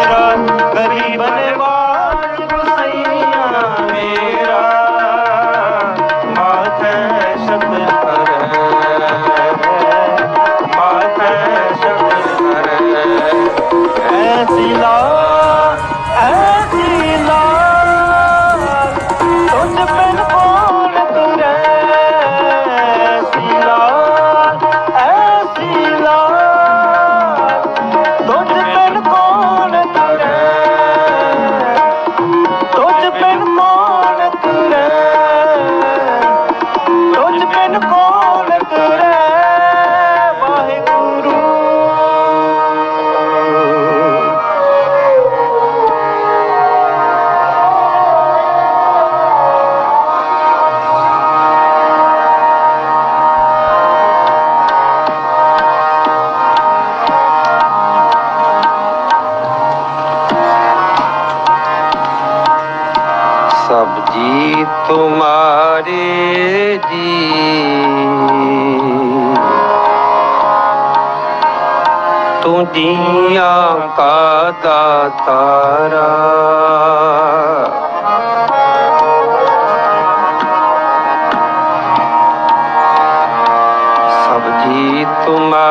ਮੇਰਾ ਗਰੀਬ ਨਿਵਾ ਸਬਜੀ ਤੁਮਾਰੇ ਜੀ। ਤੁਜੀਆਂ ਕਾ ਦਾਤਾਰਾ ਸਬਜੀ ਤੁਮਾਰੇ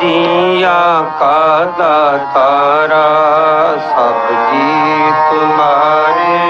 ਜੀਆ ਕਾ ਦਾਤਾਰਾ ਸਭ ਜੀ ਤੁਮਾਰੇ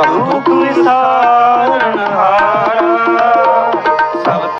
ਸਭ ਦੁੱਖ ਨਿਸਾਰਨ ਹਾਰ